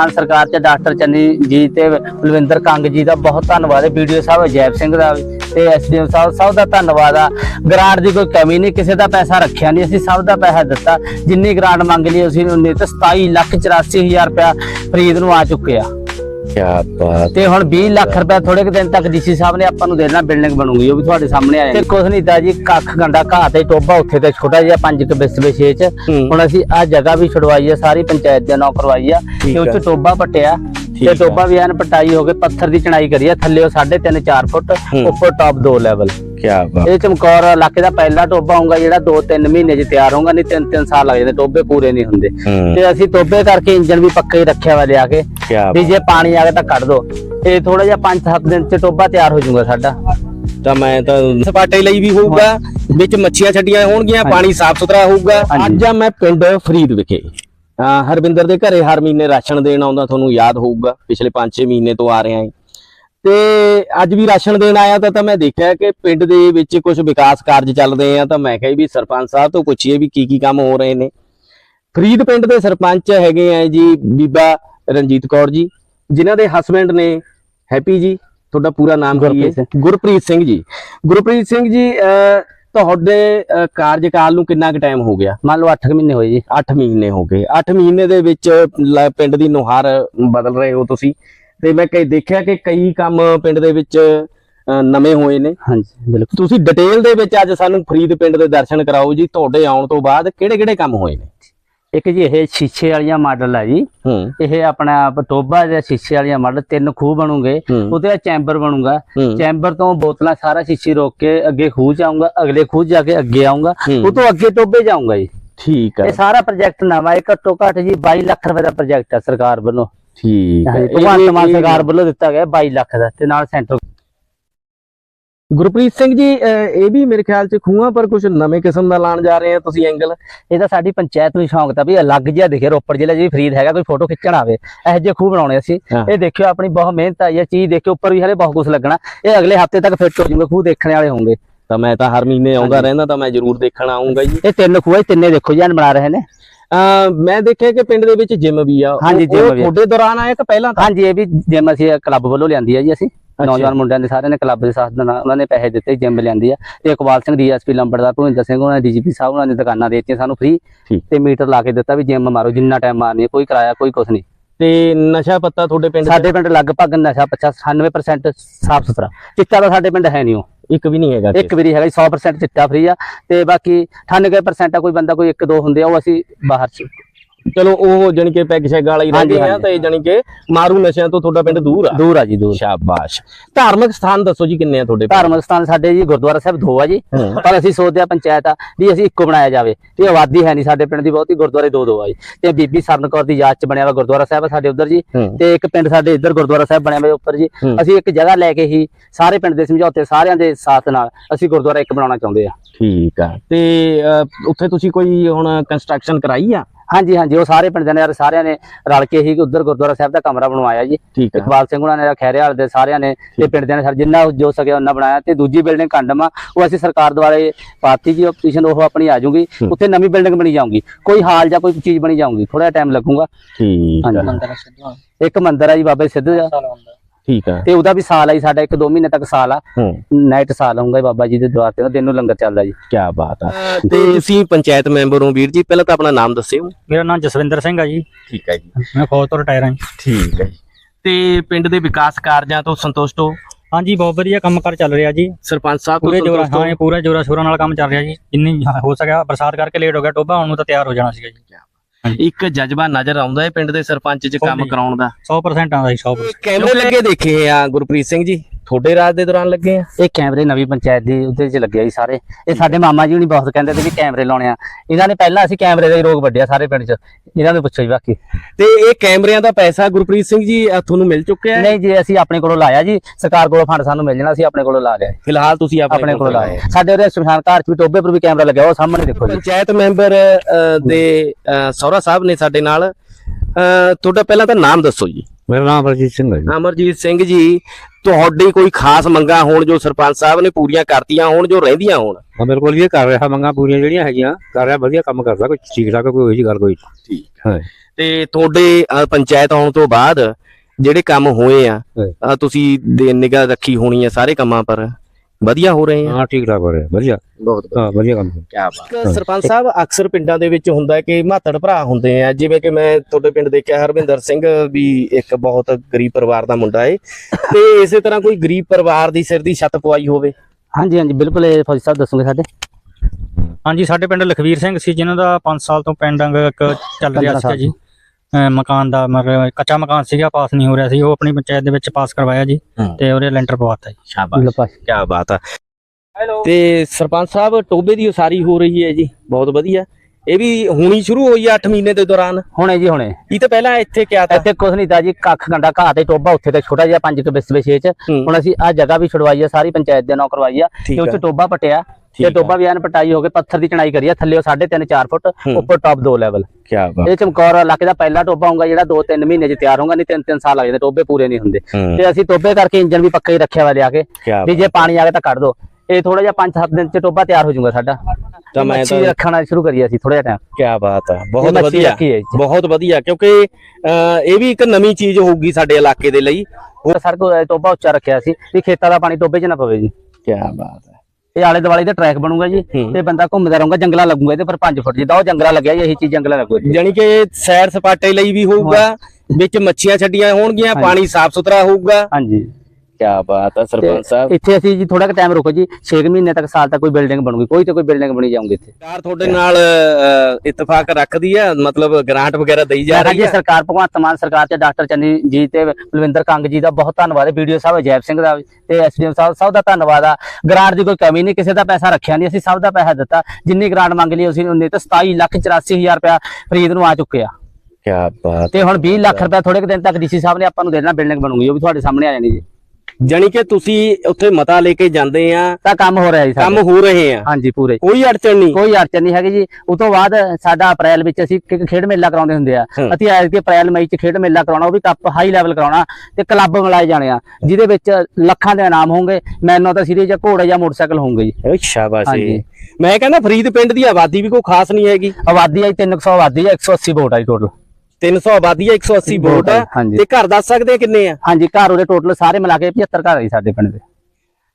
ਮਾਨ ਸਰਕਾਰ ਤੇ ਡਾਕਟਰ ਚੰਨੀ ਜੀ ਤੇ ਬਲਵਿੰਦਰ ਕੰਗ ਜੀ ਦਾ ਬਹੁਤ ਧੰਨਵਾਦ ਹੈ। ਵੀਡੀਓ ਸਾਹਿਬ ਅਜੈਬ ਸਿੰਘ ਦਾ ਵੀ ਤੇ ਐਸਡੀਐਮ ਸਾਹਿਬ, ਸਭ ਦਾ ਧੰਨਵਾਦ ਆ। ਗ੍ਰਾਂਟ ਦੀ ਕੋਈ ਕਮੀ ਨਹੀਂ, ਕਿਸੇ ਦਾ ਪੈਸਾ ਰੱਖਿਆ ਨਹੀਂ। ਅਸੀਂ ਸਭ ਦਾ ਪੈਸਾ ਦਿੱਤਾ। ਜਿੰਨੀ ਗ੍ਰਾਂਟ ਮੰਗ ਲਈ ਅਸੀਂ ਉਹਨੇ ਤੇ 27 ਲੱਖ 84 ਹਜ਼ਾਰ ਰੁਪਇਆ ਫਰੀਦ ਨੂੰ ਆ ਚੁੱਕਿਆ ਕੀ ਬਾਤ ਤੇ ਹੁਣ 20 ਲੱਖ ਰੁਪਏ ਥੋੜੇ ਕੁ ਦਿਨ ਤੱਕ ਡੀਸੀ ਸਾਹਿਬ ਨੇ ਆਪਾਂ ਨੂੰ ਦੇਣਾ ਬਿਲਡਿੰਗ ਬਣੂਗੀ ਉਹ ਵੀ ਤੁਹਾਡੇ ਸਾਹਮਣੇ ਆ ਤੇ ਕੁਛ ਨਹੀਂ ਤਾਂ ਜੀ ਕੱਖ ਗੰਡਾ ਘਾਹ ਤੇ ਟੋਬਾ ਉੱਥੇ ਤੇ ਛੋਟਾ ਜਿਹਾ 5 ਕਿ ਬਿਸਵੇ 6 ਚ। ਹੁਣ ਅਸੀਂ ਆ ਜਗ੍ਹਾ ਵੀ ਛੁਡਵਾਈ ਆ ਸਾਰੀ ਪੰਚਾਇਤ ਦੇ ਨਾਂ ਕਰਵਾਈ ਆ ਤੇ। ਉੱਥੇ ਟੋਬਾ ਪਟਿਆ ਤੇ। ਟੋਬਾ ਵੀ ਐਨ ਪਟਾਈ ਹੋ ਕੇ ਪੱਥਰ ਦੀ ਚਣਾਈ ਕਰੀ ਆ ਥੱਲੇ ਉਹ 3.5 4 ਫੁੱਟ। ਉੱਪਰ ਟਾਪ 2 ਲੈਵਲ ਕੀ ਬਾਤ। ਇਹ ਚਮਕੌਰ ਇਲਾਕੇ ਦਾ ਪਹਿਲਾ ਟੋਬਾ ਹੋਊਗਾ ਜਿਹੜਾ 2-3 ਮਹੀਨੇ 'ਚ ਤਿਆਰ ਹੋਊਗਾ ਨਹੀਂ 3-3 ਸਾਲ ਲੱਗ ਜਾਂਦੇ ਟੋਬੇ ਪੂਰੇ ਨਹੀਂ ਹੁੰਦੇ। ਤੇ ਅਸੀਂ ਟੋਬੇ ਕਰਕੇ ਇੰਜਨ ਵੀ ਪੱਕਾ ਹੀ ਰੱਖਿਆ ਵਾ ਲਿਆ ਕੇ। ਵੀ ਜੇ ਪਾਣੀ ਆ ਗਿਆ ਤਾਂ ਕੱਢ ਦੋ। ਇਹ ਥੋੜਾ ਜਿਹਾ 5-7 ਦਿਨ ਚ ਟੋਬਾ ਤਿਆਰ ਹੋ ਜਾਊਗਾ ਸਾਡਾ। ਤਾਂ ਮੈਂ ਤਾਂ ਸਪਾਟੇ ਲਈ ਵੀ ਹੋਊਗਾ ਵਿੱਚ ਮੱਛੀਆਂ ਛੱਡੀਆਂ ਹੋਣਗੀਆਂ ਪਾਣੀ ਸਾਫ਼ ਸੁਥਰਾ ਹੋਊਗਾ। ਅੱਜ ਆ ਮੈਂ ਪਿੰਡ ਫਰੀਦ ਵਿਖੇ। ਹਰਵਿੰਦਰ ਦੇ ਘਰੇ ਹਰ ਮਹੀਨੇ ਰਾਸ਼ਨ ਦੇਣ ਆਉਂਦਾ ਤੁਹਾਨੂੰ ਯਾਦ ਹੋਊਗਾ ਪਿਛਲੇ 5-6 ਮਹੀਨੇ ਤੋਂ ਆ ਰਿਹਾ ਹਾਂ ਤੇ ਅੱਜ ਵੀ ਰਾਸ਼ਨ ਦੇਣ ਆਇਆ ਤਾਂ ਤਾਂ ਮੈਂ ਦੇਖਿਆ ਕਿ ਪਿੰਡ ਦੇ ਵਿੱਚ ਕੁਝ ਵਿਕਾਸ ਕਾਰਜ ਚੱਲਦੇ ਆ ਤਾਂ ਮੈਂ ਕਿਹਾ ਵੀ ਸਰਪੰਚ ਸਾਹਿਬ ਤੋਂ ਪੁੱਛੀਏ ਵੀ ਕੀ ਕੀ ਕੰਮ ਹੋ ਰਹੇ ਨੇ। ਫਰੀਦ ਪਿੰਡ ਦੇ ਸਰਪੰਚ ਹੈਗੇ ਆ ਜੀ ਬੀਬਾ ਰਣਜੀਤ ਕੌਰ ਜੀ ਜਿਨ੍ਹਾਂ ਦੇ ਹਸਬੰਡ ਨੇ ਹੈਪੀ ਜੀ ਤੁਹਾਡਾ ਪੂਰਾ ਨਾਮ ਕੀ ਗੁਰਪ੍ਰੀਤ ਹੈ ਗੁਰਪ੍ਰੀਤ ਸਿੰਘ ਜੀ। ਗੁਰਪ੍ਰੀਤ ਸਿੰਘ ਜੀ ਤੁਹਾਡੇ ਕਾਰਜਕਾਲ ਨੂੰ ਕਿੰਨਾ ਕੁ ਟਾਈਮ ਹੋ ਗਿਆ? ਮੰਨ ਲਓ 8 ਮਹੀਨੇ ਹੋਏ ਜੀ। 8 ਮਹੀਨੇ ਹੋ ਗਏ। 8 ਮਹੀਨੇ ਦੇ ਵਿੱਚ ਪਿੰਡ ਦੀ ਨੁਹਾਰ ਬਦਲ ਰਹੇ ਹੋ ਤੁਸੀਂ। ਤੇ ਮੈਂ ਕਈ ਦੇਖਿਆ ਕਿ ਕਈ ਕੰਮ ਪਿੰਡ ਦੇ ਵਿੱਚ ਨਵੇਂ ਹੋਏ ਨੇ। ਹਾਂਜੀ ਬਿਲਕੁਲ। ਤੁਸੀਂ ਡਿਟੇਲ ਦੇ ਵਿੱਚ ਅੱਜ ਸਾਨੂੰ ਫਰੀਦ ਪਿੰਡ ਦੇ ਦਰਸ਼ਨ ਕਰਾਓ ਜੀ ਤੁਹਾਡੇ ਆਉਣ ਤੋਂ ਬਾਅਦ ਕਿਹੜੇ-ਕਿਹੜੇ ਕੰਮ ਹੋਏ ਨੇ? ਇੱਕ ਜੀ ਇਹ ਸ਼ੀਸ਼ੇ ਵਾਲੀਆਂ ਮਾਡਲ ਆ ਜੀ। ਇਹ ਆਪਣਾ ਟੋਬਾ ਦੇ ਸ਼ੀਸ਼ੇ ਵਾਲੀਆਂ ਮਾਡਲ ਤਿੰਨ ਖੂਹ ਬਣੂਗੇ। ਉਹਦੇ ਚੈਂਬਰ ਬਣੂਗਾ। ਚੈਂਬਰ ਤੋਂ ਬੋਤਲਾਂ ਸਾਰਾ ਸ਼ੀਸ਼ੀ ਰੋਕ ਕੇ ਅੱਗੇ ਖੂਹ ਜਾਊਂਗਾ ਅਗਲੇ ਖੂਹ ਜਾ ਕੇ ਅੱਗੇ ਆਊਂਗਾ। ਹੂੰ। ਉਹ ਤੋਂ ਅੱਗੇ ਟੋਬੇ ਜਾਊਂਗਾ ਜੀ। ਠੀਕ ਹੈ ਇਹ ਸਾਰਾ ਪ੍ਰੋਜੈਕਟ ਨਵਾਂ ਹੈ ਘੱਟੋ ਘੱਟ ਜੀ 22 ਲੱਖ ਰੁਪਏ ਦਾ ਪ੍ਰੋਜੈਕਟ ਹੈ ਸਰਕਾਰ ਵੱਲੋਂ। ਠੀਕ ਹੈ। ਹਾਂਜੀ ਇਹ- ਭਗਵੰਤ ਮਾਨ ਇਹ- ਸਰਕਾਰ ਵੱਲੋਂ ਦਿੱਤਾ ਗਿਆ 22 ਲੱਖ ਦਾ ਤੇ ਨਾਲ ਸੈਂਟਰ ਗੁਰਪ੍ਰੀਤ ਸਿੰਘ ਜੀ ਇਹ ਵੀ ਮੇਰੇ ਖਿਆਲ ਚ ਖੂਹਾਂ ਪਰ ਕੁਝ ਨਵੇਂ ਕਿਸਮ ਦਾ ਲਾਣ ਜਾ ਰਹੇ ਆ ਤੁਸੀਂ ਐਂਗਲ। ਇਹ ਤਾਂ ਸਾਡੀ ਪੰਚਾਇਤ ਨੂੰ ਸ਼ੌਂਕ ਤਾਂ ਵੀ ਅਲੱਗ ਜਿਹਾ ਦਿਖੇ ਰੋਪੜ ਜ਼ਿਲ੍ਹੇ ਵੀ ਫਰੀਦ ਹੈਗਾ ਕੋਈ ਫੋਟੋ ਖਿੱਚਣ ਆਵੇ। ਇਹੋ ਜਿਹੇ ਖੂਹ ਬਣਾਉਣੇ ਅਸੀਂ। ਇਹ ਦੇਖਿਓ ਆਪਣੀ ਬਹੁਤ ਮਿਹਨਤ ਆਈ ਹੈ ਚੀਜ਼ ਦੇਖਿਓ ਉੱਪਰ ਵੀ ਹਲੇ ਬਹੁਤ ਕੁਝ ਲੱਗਣਾ। ਇਹ ਅਗਲੇ ਹਫ਼ਤੇ ਤੱਕ ਫਿੱਟ ਹੋ ਖੂਹ ਦੇਖਣ ਵਾਲੇ ਹੋਣਗੇ। ਤਾਂ ਮੈਂ ਤਾਂ ਹਰ ਮਹੀਨੇ ਆਉਂਦਾ। ਰਹਿੰਦਾ ਤਾਂ ਮੈਂ ਜ਼ਰੂਰ ਦੇਖਣ ਆਉਂਗਾ ਜੀ। ਇਹ ਤਿੰਨ ਖੂਹ ਹੈ ਤਿੰਨੇ ਦੇਖੋ ਜੀ ਬਣਾ ਰਹੇ ਨੇ। ਮੈਂ ਦੇਖਿਆ ਕਿ ਪਿੰਡ ਦੇ ਵਿੱਚ ਜਿਮ ਵੀ ਆ। ਹਾਂਜੀ, ਉਹ ਵੀ ਆ। ਤੁਹਾਡੇ ਦੌਰਾਨ ਆਇਆ ਕਿ ਪਹਿਲਾਂ ਤਾਂ? ਹਾਂਜੀ ਇਹ ਵੀ ਜਿਮ ਅਸੀਂ ਕਲੱਬ ਵੱਲੋਂ ਲਿਆਂਦੀ ਹੈ ਜੀ ਅਸੀਂ। ਨੌਜਵਾਨ ਮੁੰਡਿਆਂ ਦੇ ਸਾਰਿਆਂ ਨੇ ਕਲੱਬ ਦੇ ਸਾਥ ਦੇ ਨਾਲ ਉਹਨਾਂ ਨੇ ਪੈਸੇ ਦਿੱਤੇ ਜਿਮ ਲਿਆਂਦੀ ਆ। ਤੇ ਇਕਬਾਲ ਸਿੰਘ ਡੀਐਸਪੀ ਲੰਬੜਦਾਰ ਭੁਪਿੰਦਰ ਸਿੰਘ ਉਹਨਾਂ ਨੇ ਡੀਜੀਪੀ ਸਾਹਿਬ ਉਹਨਾਂ ਨੇ ਦੁਕਾਨਾਂ ਦੇ ਦਿੱਤੀਆਂ ਸਾਨੂੰ ਫ੍ਰੀ। ਤੇ ਮੀਟਰ ਲਾ ਕੇ ਦਿੱਤਾ ਵੀ ਜਿਮ ਮਾਰੋ ਜਿੰਨਾ ਟਾਈਮ ਮਾਰਨੀ ਹੈ ਕੋਈ ਕਿਰਾਇਆ ਕੋਈ ਕੁਛ ਨਹੀਂ। ਤੇ ਨਸ਼ਾ ਪੱਤਾ ਤੁਹਾਡੇ ਪਿੰਡ ਸਾਡੇ ਪਿੰਡ ਲਗਭਗ ਨਸ਼ਾ 95% ਸਾਫ਼ ਸੁਥਰਾ ਚਿੱਟਾ ਤਾਂ ਸਾਡੇ ਪਿੰਡ ਹੈ ਨਹੀਂ ਉਹ। ਇੱਕ ਵੀ ਨਹੀਂ ਹੈਗਾ ਇੱਕ ਵੀ ਨਹੀਂ ਹੈਗਾ ਜੀ 100% ਚਿੱਟਾ ਫ੍ਰੀ ਆ ਤੇ ਬਾਕੀ 98% ਆ, ਕੋਈ ਬੰਦਾ ਕੋਈ ਇੱਕ ਦੋ ਹੁੰਦੇ ਆ, ਉਹ ਅਸੀਂ ਬਾਹਰ ਚ ਚਲੋ ਉਹ ਜਾਣੀ ਕਿ ਪੈਗ ਸ਼ੈਗ ਵਾਲਾ ਹੀ ਰਹਿੰਦੇ ਆ। ਤੇ ਜਾਣੀ ਕਿ ਮਾਰੂ ਨਸ਼ਿਆਂ ਤੋਂ ਤੁਹਾਡਾ ਪਿੰਡ ਦੂਰ ਆ। ਦੂਰ ਆ ਜੀ ਦੂਰ। ਸ਼ਾਬਾਸ਼। ਧਾਰਮਿਕ ਸਥਾਨ ਦੱਸੋ ਜੀ ਕਿੰਨੇ ਆ ਤੁਹਾਡੇ? ਧਾਰਮਿਕ ਸਥਾਨ ਸਾਡੇ ਜੀ ਗੁਰਦੁਆਰਾ ਸਾਹਿਬ ਦੋ ਆ ਜੀ। ਪਰ ਅਸੀਂ ਸੋਚਦੇ ਆ ਪੰਚਾਇਤ ਆ ਵੀ ਅਸੀਂ ਇੱਕੋ ਬਣਾਇਆ ਜਾਵੇ। ਤੇ ਆਬਾਦੀ ਹੈ ਨਹੀਂ ਸਾਡੇ ਪਿੰਡ ਦੀ ਬਹੁਤੀ ਗੁਰਦੁਆਰੇ ਦੋ ਦੋ ਆ ਜੀ। ਤੇ ਬੀਬੀ ਸਰਨ ਕੌਰ ਦੀ ਯਾਦ ਚ ਬਣਿਆ ਵਾ ਗੁਰਦੁਆਰਾ ਸਾਹਿਬ ਆ ਸਾਡੇ ਉਧਰ ਜੀ। ਤੇ ਇੱਕ ਪਿੰਡ ਸਾਡੇ ਇੱਧਰ ਗੁਰਦੁਆਰਾ ਸਾਹਿਬ ਬਣਿਆ ਹੋਇਆ ਉੱਪਰ ਜੀ। ਅਸੀਂ ਇੱਕ ਜਗ੍ਹਾ ਲੈ ਕੇ ਹੀ ਸਾਰੇ ਪਿੰਡ ਦੇ ਸਮਝੌਤੇ ਸਾਰਿਆਂ ਦੇ ਸਾਥ ਨਾਲ ਅਸੀਂ ਗੁਰਦੁਆਰਾ ਇੱਕ ਬਣਾਉਣਾ ਚਾਹੁੰਦੇ ਆ। ਠੀਕ ਆ। ਤੇ ਉੱਥੇ ਤੁਸੀਂ ਕੋਈ ਹੁਣ ਕੰਸਟਰਕਸ਼ਨ ਕਰਾਈ ਆ? ਹਾਂਜੀ ਹਾਂਜੀ ਉਹ ਸਾਰੇ ਪਿੰਡ ਦੇ ਨੇ ਸਾਰਿਆਂ ਨੇ ਰਲ ਕੇ ਹੀ ਉਧਰ ਗੁਰਦੁਆਰਾ ਸਾਹਿਬ ਦਾ ਕਮਰਾ ਬਣਵਾਇਆ ਜੀ। ਇਕਬਾਲ ਸਿੰਘ ਉਹਨਾਂ ਨੇ ਖੈਰਿਆਲ ਦੇ ਸਾਰਿਆਂ ਨੇ ਤੇ ਪਿੰਡ ਦੇ ਨੇ ਸਰ ਜਿੰਨਾ ਜੋ ਸਕਿਆ ਉਹਨਾਂ ਬਣਾਇਆ ਤੇ ਦੂਜੀ ਬਿਲਡਿੰਗ ਕੰਡਮ ਆ ਉਹ ਅਸੀਂ ਸਰਕਾਰ ਦੁਆਰੇ ਪਾਤੀ ਜੀ ਆਪਸ਼ਨ ਉਹ ਆਪਣੀ ਆ ਜਾਊਗੀ ਹੂੰ। ਉੱਥੇ ਨਵੀਂ ਬਿਲਡਿੰਗ ਬਣੀ ਜਾਊਗੀ। ਕੋਈ ਹਾਲ ਜਾਂ ਕੋਈ ਚੀਜ਼ ਬਣੀ ਜਾਊਗੀ ਥੋੜਾ ਟਾਈਮ ਲੱਗੂਗਾ। ਠੀਕ ਹਾਂਜੀ। ਇੱਕ ਮੰਦਿਰ ਆ ਜੀ ਬਾਬੇ ਸਿੱਧ ਦਾ। ਠੀਕ ਆ। ਤੇ ਉਹਦਾ ਵੀ ਸਾਲ ਆ ਜੀ ਸਾਡਾ ਇੱਕ ਦੋ ਮਹੀਨੇ ਤੱਕ ਸਾਲ ਆ। ਨਾਈਟ ਸਾਲ ਆਉਂਗਾ ਬਾਬਾ ਜੀ ਦੇ ਦਰਬਾਰ ਤੇ ਦਿਨ ਨੂੰ ਲੰਗਰ ਚੱਲਦਾ ਜੀ। ਕੀ ਬਾਤ ਆ। ਤੇ ਤੁਸੀਂ ਪੰਚਾਇਤ ਮੈਂਬਰ ਹੋ ਵੀਰ ਜੀ ਪਹਿਲਾਂ ਤਾਂ ਆਪਣਾ ਨਾਮ ਦੱਸਿਓ। ਮੇਰਾ ਨਾਮ ਜਸਵਿੰਦਰ ਸਿੰਘ ਆ ਜੀ। ਠੀਕ ਹੈ ਜੀ। ਮੈਂ ਫੌਜ ਤੋਂ ਰਿਟਾਇਰ ਹਾਂ ਜੀ। ਠੀਕ ਹੈ ਜੀ। ਤੇ ਪਿੰਡ ਦੇ ਵਿਕਾਸ ਕਾਰਜਾਂ ਤੋਂ ਸੰਤੁਸ਼ਟ ਹੋ? ਹਾਂਜੀ ਬਹੁਤ ਵਧੀਆ ਕੰਮ ਕਰ ਚੱਲ ਰਿਹਾ ਜੀ। ਸਰਪੰਚ ਸਾਹਿਬ ਤੋਂ ਪੂਰੇ ਜੋਰਾਂ ਹਾਂ? ਪੂਰੇ ਜੋਰਾਂ ਸ਼ੋਰਾਂ ਨਾਲ ਕੰਮ ਚੱਲ ਰਿਹਾ ਜੀ। ਜਿੰਨੀ ਹੋ ਸਕਿਆ ਬਰਸਾਤ ਕਰਕੇ ਲੇਟ ਹੋ ਗਿਆ ਟੋਬਾ ਆਉਣ ਨੂੰ ਤਾਂ ਤਿਆਰ ਹੋ ਜਾਣਾ ਸੀਗਾ ਜੀ। ਇੱਕ ਜਜ਼ਬਾ ਨਜ਼ਰ ਆਉਂਦਾ ਹੈ ਪਿੰਡ ਦੇ ਸਰਪੰਚ 'ਚ ਕੰਮ। ਕਰਾਉਣ ਦਾ। 100% ਆਉਂਦਾ ਜੀ 100% ਕੈਮਰੇ ਲੱਗੇ ਦੇਖੇ ਆ ਗੁਰਪ੍ਰੀਤ ਸਿੰਘ ਜੀ। ਤੁਹਾਡੇ ਰਾਜ ਦੇ ਦੌਰਾਨ ਲੱਗੇ ਆ? ਇਹ ਕੈਮਰੇ ਨਵੀਂ ਪੰਚਾਇਤ ਦੀ ਉਹਦੇ 'ਚ ਲੱਗਿਆ ਜੀ ਸਾਰੇ। ਇਹ ਸਾਡੇ ਮਾਮਾ ਜੀ ਹੁਣੀ ਬਹੁਤ ਕਹਿੰਦੇ ਤੇ ਵੀ ਕੈਮਰੇ ਲਾਉਣੇ ਆ। ਇਹਨਾਂ ਨੇ ਪਹਿਲਾਂ ਅਸੀਂ ਕੈਮਰੇ ਦਾ ਹੀ ਰੋਗ ਵੱਢਿਆ ਸਾਰੇ ਪਿੰਡ 'ਚ। ਇਹਨਾਂ ਨੂੰ ਪੁੱਛੋ ਜੀ ਬਾਕੀ। ਤੇ ਇਹ ਕੈਮਰਿਆਂ ਦਾ ਪੈਸਾ ਗੁਰਪ੍ਰੀਤ ਸਿੰਘ ਜੀ ਅਹ ਤੁਹਾਨੂੰ ਮਿਲ ਚੁੱਕਿਆ ਹੈ? ਨਹੀਂ ਜੀ ਅਸੀਂ ਆਪਣੇ ਕੋਲੋਂ ਲਾਇਆ ਜੀ। ਸਰਕਾਰ ਕੋਲੋਂ ਫੰਡ ਸਾਨੂੰ ਮਿਲ ਜਾਣਾ ਅਸੀਂ ਆਪਣੇ ਕੋਲੋਂ ਲਾ ਲਿਆ ਜੀ। ਫਿਲਹਾਲ ਤੁਸੀਂ ਆਪਣੇ ਕੋਲੋਂ ਲਾਇਆ ਸਾਡੇ ਉਹਦੇ ਸ਼ਮਸ਼ਾਨ ਘਾਟ 'ਚ ਵੀ ਟੋਬੇ ਪਰ ਵੀ ਕੈਮਰਾ ਲੱਗਿਆ ਉਹ ਸਾਹਮਣੇ ਦੇਖੋ ਜੀ। ਪੰਚਾਇਤ ਮੈਂਬਰ ਦੇ ਅਹ, ਸਹੁਰਾ ਸਾਹਿਬ ਨੇ ਸਾਡੇ ਨਾਲ। ਅਹ ਤੁਹਾਡਾ ਪਹਿਲਾਂ ਤਾਂ ਨਾਮ ਦੱਸੋ ਜੀ। ਮੇਰਾ ਨਾਮ ਅਰਜੀਤ ਸਿੰਘ ਹੈ ਜੀ। ਅਮਰਜੀਤ ਸਿੰਘ ਜੀ ਤੁਹਾਡੀ ਕੋਈ ਖਾਸ ਮੰਗਾਂ ਹੋਣ ਜੋ ਸਰਪੰਚ ਸਾਹਿਬ ਨੇ ਪੂਰੀਆਂ ਕਰਤੀਆਂ ਹੋਣ ਜੋ ਰਹਿੰਦੀਆਂ ਹੋਣ? ਹਾਂ ਮੇਰੇ ਕੋਲ ਇਹ ਕਰ ਰਿਹਾ ਮੰਗਾ ਪੂਰੀਆਂ ਜਿਹੜੀਆਂ ਹੈਗੀਆਂ ਕਰ ਰਿਹਾ ਵਧੀਆ ਕੰਮ ਕਰਦਾ ਕੋਈ ਠੀਕ ਠਾਕ ਕੋਈ ਜੀ ਗੱਲ ਕੋਈ ਠੀਕ। ਹਾਂ। ਤੇ ਤੁਹਾਡੇ ਪੰਚਾਇਤ ਆਉਣ ਤੋਂ ਬਾਅਦ ਜਿਹੜੇ ਕੰਮ ਹੋਏ ਆ। ਅਹ, ਤੁਸੀਂ ਦੇ ਨਿਗਾਹ ਰੱਖੀ ਹੋਣੀ ਆ ਸਾਰੇ ਕੰਮਾਂ ਪਰ? ਵਧੀਆ ਹੋ ਰਹੇ ਆ। ਹਾਂ ਠੀਕ ਠਾਕ ਹੋ ਰਿਹਾ ਵਧੀਆ। ਬਹੁਤ ਹਾਂ ਵਧੀਆ ਕੰਮ। ਹੈ। ਕਿਆ ਬਾਤ ਸਰਪੰਚ ਸਾਹਿਬ ਅਕਸਰ ਪਿੰਡਾਂ ਦੇ ਵਿੱਚ ਹੁੰਦਾ ਹੈ ਕਿ ਮਾਤੜ ਭਰਾ ਹੁੰਦੇ ਆ। ਜਿਵੇਂ ਕਿ ਮੈਂ ਤੁਹਾਡੇ ਪਿੰਡ ਦੇਖਿਆ ਹਰਵਿੰਦਰ ਸਿੰਘ ਵੀ ਇੱਕ ਬਹੁਤ ਗਰੀਬ ਪਰਿਵਾਰ ਦਾ ਮੁੰਡਾ ਏ। ਤੇ ਇਸੇ ਤਰ੍ਹਾਂ ਕੋਈ ਗਰੀਬ ਪਰਿਵਾਰ ਦੀ ਸਿਰ ਦੀ ਛੱਤ ਪਵਾਈ ਹੋਵੇ? ਹਾਂਜੀ ਹਾਂਜੀ ਬਿਲਕੁਲ ਇਹ ਫੌਜੀ ਸਾਹਿਬ ਦੱਸੋਗੇ ਸਾਡੇ? ਹਾਂਜੀ ਸਾਡੇ ਪਿੰਡ ਲਖਵੀਰ ਸਿੰਘ ਸੀ ਜਿਨ੍ਹਾਂ ਦਾ 5 ਸਾਲ ਤੋਂ ਪੈਂਡਿੰਗ ਇੱਕ ਚੱਲ ਰਿਹਾ ਸੀਗਾ ਜੀ। ਮਕਾਨ ਦਾ ਮਤਲਬ ਕੱਚਾ ਮਕਾਨ ਸੀਗਾ ਪਾਸ ਨਹੀਂ ਹੋ ਰਿਹਾ ਸੀ ਉਹ ਆਪਣੀ ਪੰਚਾਇਤ ਦੇ ਵਿੱਚ ਪਾਸ ਕਰਵਾਇਆ ਜੀ। ਤੇ ਉਹਦੇ ਲੈਂਟਰ ਪਵਾਤਾ ਜੀ। ਸ਼ਾਬਾਸ਼। ਕੀ ਬਾਤ ਆ। ਤੇ ਸਰਪੰਚ ਸਾਹਿਬ ਟੋਬੇ ਦੀ ਉਸਾਰੀ ਹੋ ਰਹੀ ਹੈ ਜੀ ਬਹੁਤ ਵਧੀਆ। ਇਹ ਵੀ ਹੁਣੀ ਸ਼ੁਰੂ ਹੋਈ ਆ 8 ਮਹੀਨੇ ਦੇ ਦੌਰਾਨ? ਹੁਣੇ ਜੀ ਹੁਣੇ। ਇਹ ਤਾਂ ਪਹਿਲਾਂ ਇੱਥੇ ਕਿਆ ਤਾ? ਇੱਥੇ ਕੁਛ ਨਹੀਂ ਤਾਂ ਜੀ ਕੱਖ ਗੰਡਾ ਘਾਹ ਤੇ ਟੋਬਾ ਉੱਥੇ ਤੇ ਛੋਟਾ ਜਿਹਾ 5 ਬਿਸਵੇ 6 ਚ। ਹੁਣ ਅਸੀਂ ਆ ਜਗ੍ਹਾ ਵੀ ਛੁਡਵਾਈ ਆ ਸਾਰੀ ਪੰਚਾਇਤ ਦੇ ਨਾਂ ਕਰਵਾਈ ਆ ਤੇ ਉੱਥੇ। ਟੋਬਾ ਪਟਿਆ। ਤੇ ਟੋਬਾ ਵੀ ਐਨ ਪਟਾਈ ਹੋ ਕੇ ਪੱਥਰ ਦੀ ਚਣਾਈ ਕਰੀ ਆ ਥੱਲੇ 3.5 4 ਫੁੱਟ ਹੂੰ। ਉੱਪਰ ਟੌਪ 2 ਲੈਵਲ ਕੀ ਬਾਤ। ਇਹ ਚਮਕੌਰ ਇਲਾਕੇ ਦਾ ਪਹਿਲਾ ਟੋਬਾ ਹੋਊਗਾ ਜਿਹੜਾ 2-3 ਮਹੀਨੇ ਚ ਤਿਆਰ ਹੋਊਗਾ ਨਹੀਂ 3-3 ਸਾਲ ਲੱਗ ਜਾਂਦੇ ਟੋਬੇ ਪੂਰੇ ਨਹੀਂ ਹੁੰਦੇ। ਹੂੰ। ਤੇ ਅਸੀਂ ਟੋਬੇ ਕਰਕੇ ਇੰਜਨ ਵੀ ਪੱਕਾ ਹੀ ਰੱਖਿਆ ਵਾ ਲਿਆ ਕੇ ਵੀ ਜੇ ਪਾਣੀ ਆ ਗਿਆ ਤਾਂ ਕੱਢ ਦੋ। ਇਹ ਥੋੜਾ ਜਿਹਾ 5-7 ਦਿਨ ਚ ਟੋਬਾ ਤਿਆਰ ਹੋ ਜਾਊਗਾ ਸਾਡਾ। ਤਾਂ ਮੈਂ ਤਾਂ- ਰੱਖਣਾ ਸ਼ੁਰੂ ਕਰੀਏ ਅਸੀਂ ਥੋੜਾ ਜਿਹਾ ਟਾਈਮ ਕੀ ਬਾਤ ਆ ਬਹੁਤ ਵਧੀਆ ਹੈ। ਬਹੁਤ ਵਧੀਆ ਕਿਉਂਕਿ ਇਹ ਵੀ ਇੱਕ ਨਵੀਂ ਚੀਜ਼ ਹੋਊਗੀ ਸਾਡੇ ਇਲਾਕੇ ਦੇ ਲਈ। ਸਰ ਕੋ ਟੋਬਾ ਉੱਚਾ ਰੱਖਿਆ ਸੀ ਵੀ ਖੇਤਾਂ ਦਾ ਪਾਣੀ ਟੋਬੇ 'ਚ ਨਾ ਪਵੇ ਜੀ। ਕੀ ਬਾਤ ਹੈ ਇਹ ਆਲੇ ਦੁਆਲੇ ਦਾ ਟਰੈਕ ਬਣੂਗਾ ਜੀ। ਤੇ ਬੰਦਾ ਘੁੰਮਦਾ ਰਹੂਗਾ ਜੰਗਲਾ ਲੱਗੂਗਾ ਇਹਦੇ ਪਰ 5 ਫੁੱਟ ਜਿੱਦਾਂ ਉਹ ਜੰਗਲਾ ਲੱਗਿਆ ਜੀ ਇਹੀ ਚੀਜ਼ ਜੰਗਲਾ ਲੱਗੂਗਾ ਜੀ ਜਾਣੀ ਕਿ ਸੈਰ ਸਪਾਟੇ ਲਈ ਵੀ ਹੋਊਗਾ ਵਿੱਚ ਮੱਛੀਆਂ ਛੱਡੀਆਂ ਹੋਣਗੀਆਂ। ਪਾਣੀ ਸਾਫ਼ ਸੁਥਰਾ ਹੋਊਗਾ। ਹਾਂਜੀ। ਕੀ ਬਾਤ ਹੈ ਸਰਪੰਚ ਸਾਹਿਬ। ਇੱਥੇ ਅਸੀਂ ਜੀ ਥੋੜਾ ਕੁ ਟਾਈਮ ਰੁਕੋ ਜੀ 6 ਮਹੀਨੇ ਤੱਕ ਸਾਲ ਤੱਕ ਕੋਈ ਬਿਲਡਿੰਗ ਬਣੂਗੀ ਕੋਈ ਤੇ ਕੋਈ ਬਿਲਡਿੰਗ ਬਣੀ ਜਾਊਗੀ ਇੱਥੇ। ਸਰਕਾਰ ਤੁਹਾਡੇ ਨਾਲ ਇਤਫਾਕ ਰੱਖਦੀ ਹੈ ਮਤਲਬ ਗ੍ਰਾਂਟ ਵਗੈਰਾ ਦੇਈ ਜਾ ਰਹੀ ਹਾਂਜੀ ਹੈ ਸਰਕਾਰ ਭਗਵੰਤ ਮਾਨ ਸਰਕਾਰ ਤੇ ਡਾਕਟਰ ਚੰਨੀ ਜੀ ਤੇ ਬਲਵਿੰਦਰ ਕੰਗ ਜੀ ਦਾ ਬਹੁਤ ਧੰਨਵਾਦ ਹੈ ਵੀਡੀਓ ਸਾਹਿਬ ਜੈਬ ਸਿੰਘ ਦਾ ਵੀ ਤੇ ਐਸਡੀਐਮ ਸਾਹਿਬ ਸਭ ਦਾ ਧੰਨਵਾਦ ਆ। ਗ੍ਰਾਂਟ ਦੀ ਕੋਈ ਕਮੀ ਨਹੀਂ ਕਿਸੇ ਦਾ ਪੈਸਾ ਰੱਖਿਆ ਨਹੀਂ ਅਸੀਂ ਸਭ ਦਾ ਪੈਸਾ ਦਿੱਤਾ। ਜਿੰਨੀ ਗ੍ਰਾਂਟ ਮੰਗ ਲਈ ਅਸੀਂ ਉਹਨੇ ਤੇ 27 ਲੱਖ 84 ਹਜ਼ਾਰ ਰੁਪਇਆ ਫਰੀਦ ਨੂੰ ਆ ਚੁੱਕਿਆ ਕੀ ਬਾਤ ਤੇ ਹੁਣ 20 ਲੱਖ ਰੁਪਇਆ ਥੋੜੇ ਕੁ ਦਿਨ ਤੱਕ ਡੀਸੀ ਸਾਹਿਬ ਨੇ ਆਪਾਂ ਨੂੰ ਦੇ ਦੇਣਾ ਬਿਲਡਿੰਗ ਬਣੂਗੀ ਉਹ ਵੀ ਤੁਹਾਡੇ ਸਾਹਮਣੇ ਆ ਜਾਣੀ ਜੀ। ਜਾਣੀ ਕਿ ਤੁਸੀਂ ਉੱਥੇ ਮਤਾ ਲੈ ਕੇ ਜਾਂਦੇ ਆ ਤਾਂ ਕੰਮ ਹੋ ਰਿਹਾ ਜੀ ਕੰਮ ਸਾਡਾ ਹੋ ਰਹੇ ਆ। ਹਾਂਜੀ ਪੂਰੇ। ਕੋਈ ਅੜਚਣ ਨਹੀਂ। ਕੋਈ ਅੜਚਨ ਨਹੀਂ ਹੈਗੀ ਜੀ। ਉਸ ਤੋਂ ਬਾਅਦ ਸਾਡਾ ਅਪ੍ਰੈਲ ਵਿੱਚ ਅਸੀਂ ਇੱਕ ਖੇਡ ਮੇਲਾ ਕਰਾਉਂਦੇ ਹੁੰਦੇ ਆ। ਹਮ। ਅਸੀਂ ਐਤਕੀ ਅਪ੍ਰੈਲ ਮਈ ਚ ਖੇਡ ਮੇਲਾ ਕਰਾਉਣਾ ਉਹ ਵੀ ਕੱਪ ਹਾਈ ਲੈਵਲ ਕਰਾਉਣਾ ਤੇ ਕਲੱਬ ਮਿਲਾਏ ਜਾਣੇ ਆ ਜਿਹਦੇ ਵਿੱਚ ਲੱਖਾਂ ਦੇ ਇਨਾਮ ਹੋਣਗੇ। ਮੈਨੂੰ ਤਾਂ ਸੀਰੀਜ਼ ਜਾਂ ਘੋੜੇ ਜਾਂ ਮੋਟਰਸਾਈਕਲ ਹੋਣਗੇ ਜੀ। ਓਏ ਸ਼ਾਬਾਸ਼ ਏ। ਹਾਂਜੀ। ਮੈਂ ਕਹਿੰਦਾ ਫਰੀਦ ਪਿੰਡ ਦੀ ਆਬਾਦੀ ਵੀ ਕੋਈ ਖਾਸ ਨਹੀਂ ਹੈਗੀ। ਆਬਾਦੀ ਆ ਜੀ 300 ਆਬਾਦੀ ਆ 180 ਵੋਟ ਆ ਜੀ ਟੋਟਲ 300 ਆਬਾਦੀ ਹੈ 180 ਵੋਟ ਆ ਹਾਂਜੀ। ਤੇ ਘਰ ਦੱਸ ਸਕਦੇ ਆ ਕਿੰਨੇ ਆ ਹਾਂਜੀ ਘਰ ਉਹਦੇ ਟੋਟਲ ਸਾਰੇ ਮਿਲਾ ਕੇ 75 ਘਰ ਆ ਜੀ ਸਾਡੇ ਪਿੰਡ ਦੇ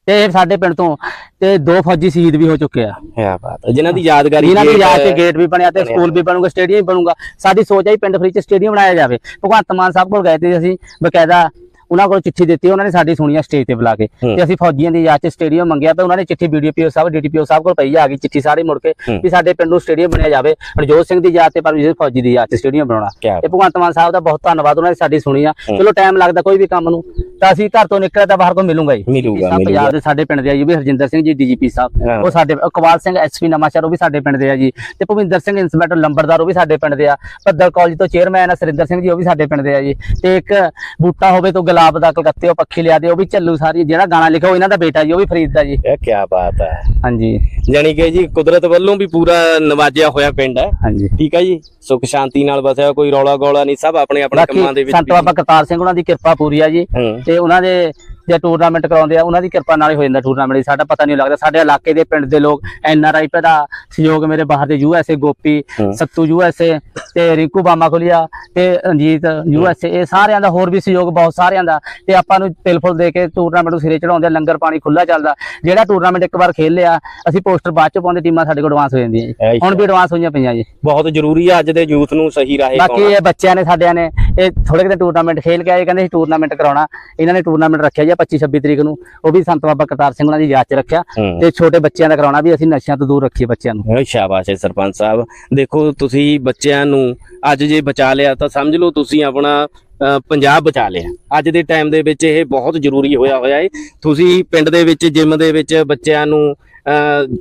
ਤੇ ਇਹ ਸਾਡੇ ਪਿੰਡ ਤੋਂ ਤੇ ਦੋ ਫੌਜੀ ਸ਼ਹੀਦ ਵੀ ਹੋ ਚੁੱਕੇ ਆ ਕਿਆ ਬਾਤ ਹੈ ਜਿਨ੍ਹਾਂ ਦੀ ਯਾਦਗਾਰੀ ਇਹਨਾਂ ਦੀ ਯਾਦ ਤੇ। ਗੇਟ ਵੀ ਬਣਿਆ ਤੇ। ਸਕੂਲ ਵੀ ਬਣੂਗਾ ਸਟੇਡੀਅਮ ਵੀ ਬਣੂਗਾ ਸਾਡੀ ਸੋਚ ਹੈ ਵੀ ਪਿੰਡ ਫਰੀਦ ਚ ਸਟੇਡੀਅਮ ਬਣਾਇਆ ਜਾਵੇ ਭਗਵੰਤ ਮਾਨ ਸਾਹਿਬ ਕੋਲ ਗਏ ਤੇ ਅਸੀਂ ਬਕਾਇਦਾ ਉਹਨਾਂ ਕੋਲ ਚਿੱਠੀ ਦਿੱਤੀ ਉਹਨਾਂ ਨੇ ਸਾਡੀ ਸੁਣੀਆਂ ਸਟੇਜ ਤੇ ਬੁਲਾ ਕੇ। ਤੇ ਅਸੀਂ ਫੌਜੀਆਂ ਦੀ ਯਾਦ ਚ ਸਟੇਡੀਅਮ ਮੰਗਿਆ ਤੇ ਉਹਨਾਂ ਨੇ ਚਿੱਠੀ ਵੀਡੀਓ ਸਾਹਿਬ ਡੀਟੀਪੀਓ ਸਾਹਿਬ ਕੋਲ ਪਈ ਆ ਗਈ ਚਿੱਠੀ ਸਾਰੀ ਮੁੜ ਕੇ। ਵੀ ਸਾਡੇ ਪਿੰਡ ਨੂੰ ਸਟੇਡੀਅਮ ਬਣਾਇਆ ਜਾਵੇ ਰਣਜੋਤ ਸਿੰਘ ਦੀ ਯਾਦ ਤੇ ਪਰਮਜੀਤ ਫੌਜੀ ਦੀ ਯਾਦ ਚ ਸਟੇਡੀਅਮ ਬਣਾਉਣਾ ਤੇ ਭਗਵੰਤ ਮਾਨ ਸਾਹਿਬ ਦਾ ਬਹੁਤ ਧੰਨਵਾਦ ਉਹਨਾਂ ਨੇ ਸਾਡੀ ਸੁਣੀ ਆ। ਚਲੋ ਟਾਈਮ ਲੱਗਦਾ ਕੋਈ ਵੀ ਕੰਮ ਨੂੰ ਤਾਂ ਅਸੀਂ ਘਰ ਤੋਂ ਨਿਕਲਿਆ ਤਾਂ ਬਾਹਰ ਕੋ ਮਿਲੂਗਾ ਜੀ ਮਿਲੂਗਾ। ਪੰਜਾਬ ਦੇ ਸਾਡੇ ਪਿੰਡ ਦੇ ਆ ਜੀ ਵੀ ਹਰਜਿੰਦਰ ਸਿੰਘ ਜੀ ਡੀਜੀਪੀ ਸਾਹਿਬ। ਉਹ ਸਾਡੇ ਇਕਬਾਲ ਸਿੰਘ ਐਸਪੀ ਨਵਾਂਸ਼ਹਿਰ ਉਹ ਵੀ ਸਾਡੇ ਪਿੰਡ ਦੇ ਆ ਜੀ ਤੇ ਭੁਪਿੰਦਰ ਸਿੰਘ ਇੰਸਪੈਕਟਰ ਲੰਬੜਦਾਰ ਉਹ ਵੀ ਸਾਡੇ ਪਿੰਡ ਦੇ ਆ ਭੱਦਲ ਕਾਲਜ ਤੋਂ ਚੇਅਰਮੈਨ ਆ ਸਰਿੰਦਰ ਸਿੰਘ ਜੀ ਉਹ ਵੀ ਸਾਡੇ ਪਿੰਡ ਦੇ ਆ ਜੀ ਤੇ ਇੱਕ ਬੂਟਾ ਹੋਵੇ ਤੋਂ ਗੁਲਾਬ ਦਾ ਕਲਕੱਤੇ ਉਹ ਪੱਖੀ ਲਿਆ ਦੇ ਉਹ ਵੀ ਚੱਲੂ ਸਾਰੀ ਜਿਹੜਾ ਗਾਣਾ ਲਿਖਿਆ ਉਹ ਇਹਨਾਂ ਦਾ ਬੇਟਾ ਜੀ ਉਹ ਵੀ ਫਰੀਦ ਦਾ ਜੀ। ਇਹ ਕੀ ਬਾਤ ਹੈ। ਹਾਂਜੀ। ਜਾਣੀ ਕਿ ਜੀ ਕੁਦਰਤ ਵੱਲੋਂ ਵੀ ਪੂਰਾ ਨਵਾਜਿਆ ਹੋਇਆ ਪਿੰਡ ਹੈ। ਹਾਂਜੀ। ਠੀਕ ਹੈ ਜੀ। ਸੁਖ ਸ਼ਾਂਤੀ ਨਾਲ ਵਸਿਆ ਕੋਈ ਰੌਲਾ ਗੋਲਾ ਨਹੀਂ ਸਭ ਆਪਣੇ ਆਪਣੇ ਕੰਮਾਂ ਦੇ ਵਿੱਚ ਸੰਤ ਬਾਬਾ ਕਰਤਾਰ ਸਿੰਘ ਉਹਨਾਂ ਦੀ ਕਿਰਪਾ ਪੂਰੀ ਆ ਜੀ। ਤੇ ਉਹਨਾਂ ਦੇ ਜੇ ਟੂਰਨਾਮੈਂਟ ਕਰਾਉਂਦੇ ਆ ਉਹਨਾਂ ਦੀ ਕਿਰਪਾ ਨਾਲ ਹੀ ਹੋ ਜਾਂਦਾ ਟੂਰਨਾਮੈਂਟ ਸਾਡਾ ਪਤਾ ਨਹੀਂ ਲੱਗਦਾ ਸਾਡੇ ਇਲਾਕੇ ਦੇ ਪਿੰਡ ਦੇ ਲੋਕ ਐਨ ਆਰ ਆਈ ਦਾ ਸਹਿਯੋਗ ਮੇਰੇ ਬਾਹਰ ਦੇ U S A Gopi. Sattu U S A ਤੇ ਰਿੰਕੂ ਬਾਮਾ ਕੋਲੀਆ ਤੇ ਰਣਜੀਤ ਯੂ ਐਸ ਏ ਇਹ ਸਾਰਿਆਂ ਦਾ ਹੋਰ ਵੀ ਸਹਿਯੋਗ ਬਹੁਤ ਸਾਰਿਆਂ ਦਾ। ਤੇ ਆਪਾਂ ਨੂੰ ਤਿਲ ਫੁੱਲ ਦੇ ਕੇ ਟੂਰਨਾਮੈਂਟ ਨੂੰ ਸਿਰੇ ਚੜਾਉਂਦੇ ਆ, ਲੰਗਰ ਪਾਣੀ ਖੁੱਲਾ ਚੱਲਦਾ। ਜਿਹੜਾ ਟੂਰਨਾਮੈਂਟ ਇੱਕ ਵਾਰ ਖੇਲ ਲਿਆ ਅਸੀਂ ਪੋਸਟਰ ਬਾਅਦ ਚ ਪਾਉਂਦੇ ਟੀਮਾਂ ਸਾਡੇ ਕੋਲ ਐਡਵਾਂਸ ਹੋ ਜਾਂਦੀਆਂ ਜੀ। ਹੁਣ ਵੀ ਐਡਵਾਂਸ ਹੋਈਆਂ ਪਈਆਂ ਜੀ। ਬਹੁਤ ਜ਼ਰੂਰੀ ਹੈ ਅੱਜ ਦੇ ਯੂਥ ਨੂੰ ਸਹੀ ਰਾਹੇ ਬਾਕੀ ਇਹ ਬੱਚਿਆਂ ਨੇ ਸਾਡਿਆਂ ਨੇ ਇਹ ਥੋੜੇ ਕਿਤੇ ਟੂਰਨਾਮੈਂਟ ਖੇਲ ਕੇ ਆਏ ਕਹਿੰਦੇ ਸੀ ਟੂਰਨਾਮੈਂਟ ਕਰਾਉਣਾ। ਇਹਨਾਂ ਨੇ ਟੂਰਨਾਮੈਂਟ ਰੱਖਿਆ ਜੀ 25 26 ਤਰੀਕ ਨੂੰ। ਉਹ ਵੀ ਸੰਤ ਬਾਬਾ ਕਰਤਾਰ ਸਿੰਘ ਉਹਨਾਂ ਦੀ ਯਾਦ ਚ ਰੱਖਿਆ। ਤੇ ਛੋਟੇ ਬੱਚਿਆਂ ਦਾ ਕਰਾਉਣਾ ਵੀ ਅਸੀਂ ਨਸ਼ਿਆਂ ਤੋਂ ਦੂਰ ਰੱਖੀਏ ਬੱਚਿਆਂ ਨੂੰ। ਸ਼ਾਬਾਸ਼ ਹੈ ਸਰਪੰਚ ਸਾਹਿਬ। ਦੇਖੋ ਤੁਸੀਂ ਬੱਚਿਆਂ ਨੂੰ ਅੱਜ ਜੇ ਬਚਾ ਲਿਆ ਤਾਂ ਸਮਝ ਲਓ ਤੁਸੀਂ ਆਪਣਾ ਪੰਜਾਬ ਬਚਾ ਲਿਆ। ਅੱਜ ਦੇ ਟਾਈਮ ਦੇ ਵਿੱਚ ਇਹ ਬਹੁਤ ਜ਼ਰੂਰੀ ਹੋਇਆ ਹੋਇਆ ਹੈ ਤੁਸੀਂ ਪਿੰਡ ਦੇ ਵਿੱਚ ਜਿਮ ਦੇ ਵਿੱਚ ਬੱਚਿਆਂ ਨੂੰ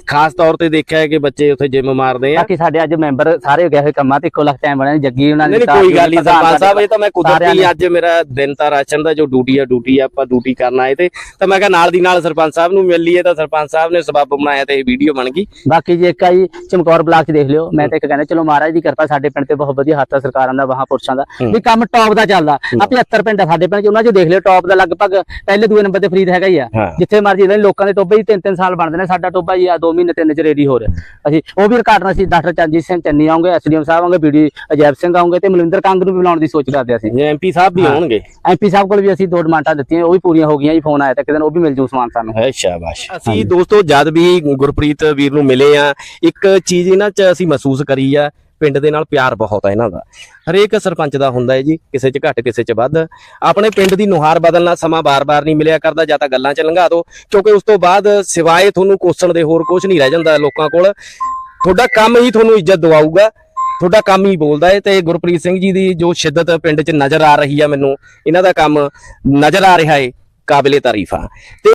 ਖਾਸ ਤੌਰ ਤੇ ਦੇਖਿਆ ਹੈ ਕਿ ਬੱਚੇ ਉੱਥੇ ਜਿਮ ਮਾਰਦੇ ਆ। ਬਾਕੀ ਸਾਡੇ ਅੱਜ ਮੈਂਬਰ ਸਾਰੇ ਗਏ ਹੋਏ ਕੰਮਾਂ ਤੇ ਇੱਕੋ ਲੱਖ ਟਾਈਮ ਬਣੇ ਨੇ, ਜੱਗੀ ਉਹਨਾਂ ਨਹੀਂ ਨਹੀਂ, ਕੋਈ ਗੱਲ ਨਹੀਂ ਸਰਪੰਚ ਸਾਹਿਬ ਇਹ ਤਾਂ ਮੈਂ ਕੁਦਰਤੀ ਨੇ- ਅੱਜ ਮੇਰਾ ਦਿਨ ਤਾਂ ਰਾਸ਼ਨ ਦਾ ਜੋ ਡਿਊਟੀ ਆ ਡਿਊਟੀ ਆ ਆਪਾਂ ਡਿਊਟੀ ਕਰਨ ਆਏ ਤੇ। ਤਾਂ ਮੈਂ ਕਿਹਾ ਨਾਲ ਦੀ ਨਾਲ ਸਰਪੰਚ ਸਾਹਿਬ ਨੂੰ ਮਿਲ ਲਈਏ ਤਾਂ ਸਰਪੰਚ ਸਾਹਿਬ ਨੇ ਸਬੱਬ ਬਣਾਇਆ ਤੇ ਇਹ ਵੀਡੀਓ ਬਣ ਗਈ। ਬਾਕੀ ਜੇ ਇੱਕ ਆਈ ਚਮਕੌਰ ਬਲਾਕ ਚ ਦੇਖ ਲਿਓ ਮੈਂ ਤਾਂ ਇੱਕ ਕਹਿੰਦਾ ਚਲੋ ਮਹਾਰਾਜ ਦੀ ਕਿਰਪਾ ਸਾਡੇ ਪਿੰਡ ਤੇ ਬਹੁਤ ਵਧੀਆ ਹੱਥ ਆ ਸਰਕਾਰਾਂ ਦਾ ਮਹਾਂਪੁਰਸ਼ਾਂ ਦਾ। ਹੂੰ। ਵੀ ਕੰਮ ਟੌਪ ਦਾ ਚੱਲਦਾ। ਆ 75 ਪਿੰਡ ਆ ਸਾਡੇ ਪਿੰਡ ਚ ਉਹਨਾਂ ਚ ਦੇਖ ਲਿਓ ਟੌਪ ਦਾ ਲਗਭਗ ਪਹਿਲੇ ਦੂਏ ਨੰਬਰ ਤੇ ਫਰੀਦ ਹੈਗਾ ਹੀ ਆ। ਜਿੱਥੇ ਮਰਜ਼ੀ ਲੋਕਾਂ ਦੇ ਟੋਬੇ ਹੀ ਤਿੰਨ ਤਿੰਨ ਸਾਲ ਬਣਦੇ ਨੇ ਸਾਡਾ ਟੋਬਾ ਹੀ ਆ 2 ਮਹੀਨੇ ਤਿੰਨ ਚ ਰੈਡੀ ਹੋ ਰਿਹਾ। ਅਸੀਂ ਉਹ ਵੀ ਰਿਕਾਰਡ ਅਸੀਂ ਡਾਕਟਰ ਚੰਜੀਤ ਸਿੰਘ ਚੰਨੀ ਆਉਂਗੇ ਐਸਡੀਐਮ ਸਾਹਿਬ ਆਉਂਗੇ ਬੀਡੀ ਅਜੈਬ ਸਿੰਘ ਆਉਂਗੇ ਤੇ ਮਲਿੰਦਰ ਕੰਗ ਨੂੰ ਵੀ ਬੁਲਾਉਣ ਦੀ ਸੋਚ ਕਰਦੇ ਅਸੀਂ। ਜੇ ਐਮਪੀ ਸਾਹਿਬ ਵੀ। ਆਉਣਗੇ। ਐਮਪੀ ਸਾਹਿਬ ਕੋਲ ਵੀ ਅਸੀਂ ਦੋ ਡਿਮਾਂਡਾਂ ਦਿੱਤੀਆਂ ਉਹ ਵੀ ਪੂਰੀਆਂ ਹੋ ਗਈਆਂ ਜੀ ਫੋਨ ਆਇਆ ਤਾਂ ਕਿਤੇ ਉਹ ਵੀ ਮਿਲ ਜੂ ਸਮਾਨ ਸਾਨੂੰ। ਹੈ ਸ਼ਾਬਾਸ਼। ਅਸੀਂ ਦੋਸਤੋ ਜਦ ਵੀ ਗੁਰਪ੍ਰੀਤ ਵੀਰ ਨੂੰ ਮਿਲੇ ਆ ਇੱਕ ਚੀਜ਼ ਇਹਨਾਂ 'ਚ ਅਸੀਂ ਮਹਿਸੂਸ ਕਰੀ ਆ ਪਿੰਡ ਦੇ ਨਾਲ ਪਿਆਰ ਬਹੁਤ ਆ ਇਹਨਾਂ ਦਾ। ਹਰੇਕ ਸਰਪੰਚ ਦਾ ਹੁੰਦਾ ਹੈ ਜੀ, ਕਿਸੇ 'ਚ ਘੱਟ, ਕਿਸੇ 'ਚ ਵੱਧ। ਆਪਣੇ ਪਿੰਡ ਦੀ ਨੁਹਾਰ ਬਦਲਣਾ ਸਮਾਂ ਬਾਰ-ਬਾਰ ਨਹੀਂ ਮਿਲਿਆ ਕਰਦਾ, ਜਾਂ ਤਾਂ ਗੱਲਾਂ 'ਚ ਲੰਘਾ ਦਿਓ ਕਿਉਂਕਿ ਉਸ ਤੋਂ ਬਾਅਦ ਸਿਵਾਏ ਤੁਹਾਨੂੰ ਕੋਸਣ ਦੇ ਹੋਰ ਕੁਝ ਨਹੀਂ ਰਹਿ ਜਾਂਦਾ ਲੋਕਾਂ ਕੋਲ। ਤੁਹਾਡਾ ਕੰਮ ਹੀ ਤੁਹਾਨੂੰ ਇੱਜ਼ਤ ਦਿਵਾਊਗਾ। ਤੁਹਾਡਾ ਕੰਮ ਹੀ ਬੋਲਦਾ ਹੈ ਤੇ ਗੁਰਪ੍ਰੀਤ ਸਿੰਘ ਜੀ ਦੀ ਜੋ ਸ਼ਿੱਦਤ ਪਿੰਡ 'ਚ ਨਜ਼ਰ ਆ ਰਹੀ ਆ ਮੈਨੂੰ, ਇਹਨਾਂ ਦਾ ਕੰਮ ਨਜ਼ਰ ਆ ਰਿਹਾ ਹੈ ਕਾਬਿਲੇ ਤਾਰੀਫਾ। ਤੇ